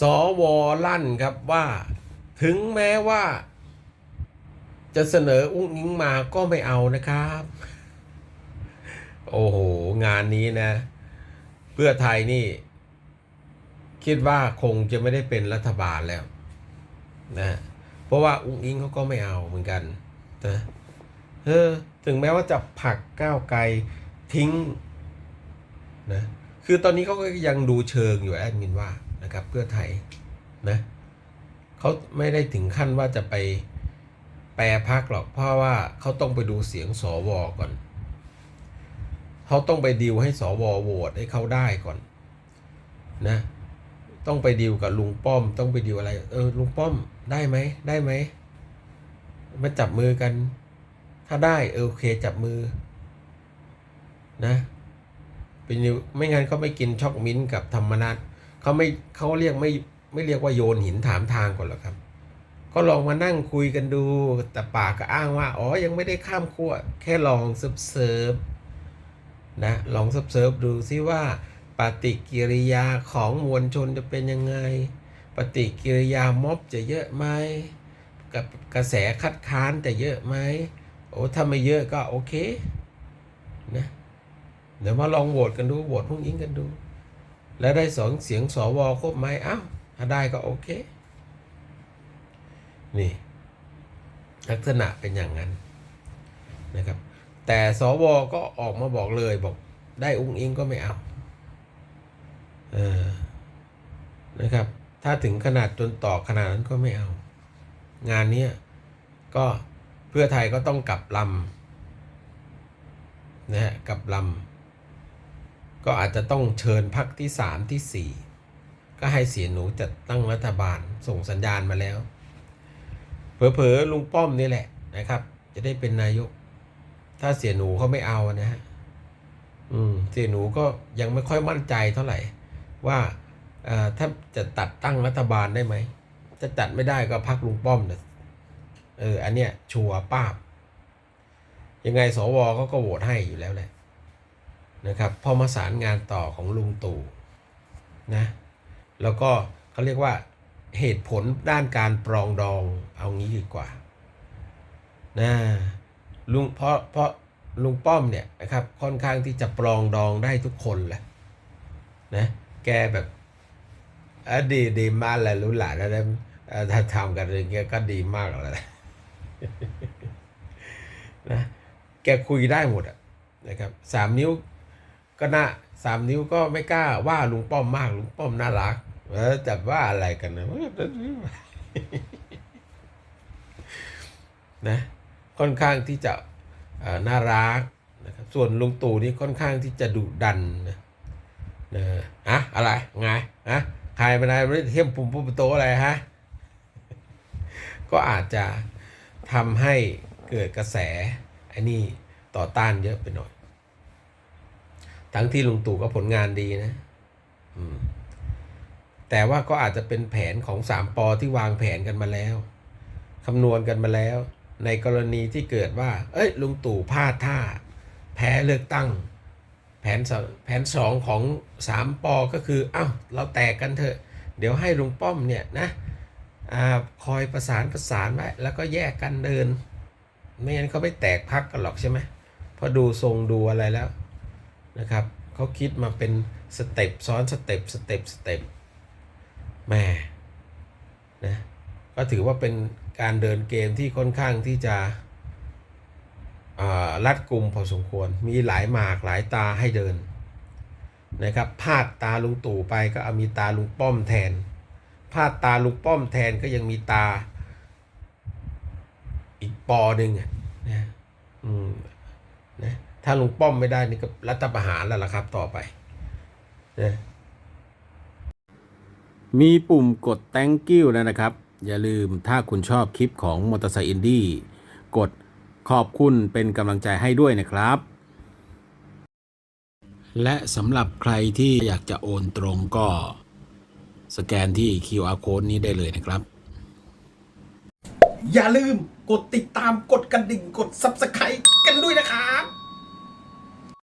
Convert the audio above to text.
สวลั่นครับว่าถึงแม้ว่า จะเสนออุ้งอิงมาก็ไม่เอานะครับ โอ้โห งานนี้นะ เพื่อไทยนี่ คิดว่าคงจะไม่ได้เป็นรัฐบาลแล้วนะเพราะว่าอุ้งอิงเขาก็ไม่เอาเหมือนกันนะเออถึงแม้ว่าจะผักก้าวไกลทิ้งนะคือตอนนี้เขาก็ยังดูเชิงอยู่แอดมินว่า นะครับเพื่อไทยนะเขาไม่ได้ถึงขั้นว่าจะไปแปรพักหรอกเพราะว่าเขาต้องไปดูเสียงสวก่อน เขาต้องไปดิวให้สวโหวตให้เขาได้ก่อนนะต้องไปดิวกับลุงป้อม ต้องไปดิวอะไร เออลุงป้อมได้ไหมได้ไหมมาจับมือกัน ถ้าได้เออโอเคจับมือนะเป็นไม่งั้นเขาไม่กินช็อกมิ้นกับธรรมนัต เขาไม่เขาเรียกไม่ไม่เรียกว่าโยนหินถามทางก่อนหรอกครับ ก็ลองมานั่งคุยกันดู แต่ปากก็อ้างว่า อ๋อ ยังไม่ได้ข้ามขั้ว แค่ลองเซิร์ฟเซิร์ฟนะ ลองเซิร์ฟเซิร์ฟดูซิว่าปฏิกิริยาของมวลชนจะเป็นยังไง ปฏิกิริยาม็อบจะเยอะไหม กับกระแสคัดค้านจะเยอะไหม โอ้ ถ้าไม่เยอะก็โอเค นะ เดี๋ยวมาลองโหวตกันดู โหวตพุ่งอิงกันดู แล้วได้สองเสียงสวครบไหมอ้าวถ้าได้ก็โอเค นี่ ลักษณะเป็นอย่างนั้นนะครับ แต่สวก็ออกมาบอกเลยบอกได้อุ้งอิงก็ไม่เอาเออนะครับ ถ้าถึงขนาดจนต่อขนาดนั้นก็ไม่เอา งานนี้ก็เพื่อไทยก็ต้องกลับลำนะฮะกลับลำ ก็อาจจะต้องเชิญพักที่สามที่สี่ก็ให้เสียหนูจัดตั้งรัฐบาลส่งสัญญาณมาแล้ว เผลอๆลุงป้อมนี่แหละนะครับ จะได้เป็นนายก ถ้าเสียหนูเขาไม่เอานะฮะอืมเสียหนูก็ยังไม่ค่อยมั่นใจเท่าไหร่ ว่าถ้าจะตัดตั้งรัฐบาลได้ไหมจะจัดไม่ได้ก็พักลุงป้อมเนี่ยเอออันเนี้ยชัวป้าบยังไงสวเขาก็โหวตให้อยู่แล้วแหละ นะครับพอมาสารงานต่อของลุงตู่นะแล้วก็เขาเรียกว่าเหตุผลด้านการปรองดองเอางี้ดีกว่านะลุงเพราะเพราะลุงป้อมเนี่ยนะครับค่อนข้างที่จะปรองดองได้ทุกคนแหละนะแกแบบอะดีดีมากเลยรู้หลานแล้วถ้าทำกันอย่างเงี้ยก็ดีมากแล้วนะนะแกคุยได้หมดอะนะครับสามนิ้ว ก็น่าสามนิ้วก็ไม่กล้าว่าลุงป้อมมากลุงป้อมน่ารักเออแต่ว่าอะไรกันนะนะค่อนข้างที่จะน่ารักนะครับส่วนลุงตู่นี่ค่อนข้างที่จะดุดันนะนะอะอะไรไงอะใครเป็นอะไรไม่เทียมปุ่มปุ่มโตอะไรฮะก็อาจจะทำให้เกิดกระแสไอ้นี่ต่อต้านเยอะไปหน่อย ทั้งที่ลุงตู่ก็ผลงานดีนะแต่ว่าก็อาจจะเป็นแผนของสามปอที่วางแผนกันมาแล้วคำนวณกันมาแล้ว ในกรณีที่เกิดว่า เอ้ย ลุงตู่พลาดท่า แพ้เลือกตั้ง แผนสองแผนสองของสามปอก็คือ เอ้า เราแตกกันเถอะ เดี๋ยวให้ลุงป้อมเนี่ยนะอคอยประสานประสานไว้แล้วก็แยกกันเดิน ไม่งั้นเขาไม่แตกพักกันหรอกใช่ไหมพราะดูทรงดูอะไรแล้ว นะครับเขาคิดมาเป็นสเต็ปซ้อนสเต็ปสเต็ปสเต็ปแหม่นะก็ถือว่าเป็นการเดินเกมที่ค่อนข้างที่จะรัดกลุ่มพอสมควร มีหลายหมากหลายตาให้เดินนะครับพลาดตาลุงตู่ไปก็เอามีตาลุงป้อมแทนพลาดตาลุงป้อมแทนก็ยังมีตาอีกปอหนึ่งนะอืมนะ ถ้าลุงป้อมไม่ได้นี่ก็รัฐประหารแล้วล่ะครับ ต่อไปนะมีปุ่มกด thank you แล้วนะครับ อย่าลืมถ้าคุณชอบคลิปของมอเตอร์ไซค์อินดี้กดขอบคุณเป็นกำลังใจให้ด้วยนะครับ และสำหรับใครที่อยากจะโอนตรงก็สแกนที่ QR code นี้ได้เลยนะครับ อย่าลืมกดติดตามกดกระดิ่งกด Subscribe กันด้วยนะครับ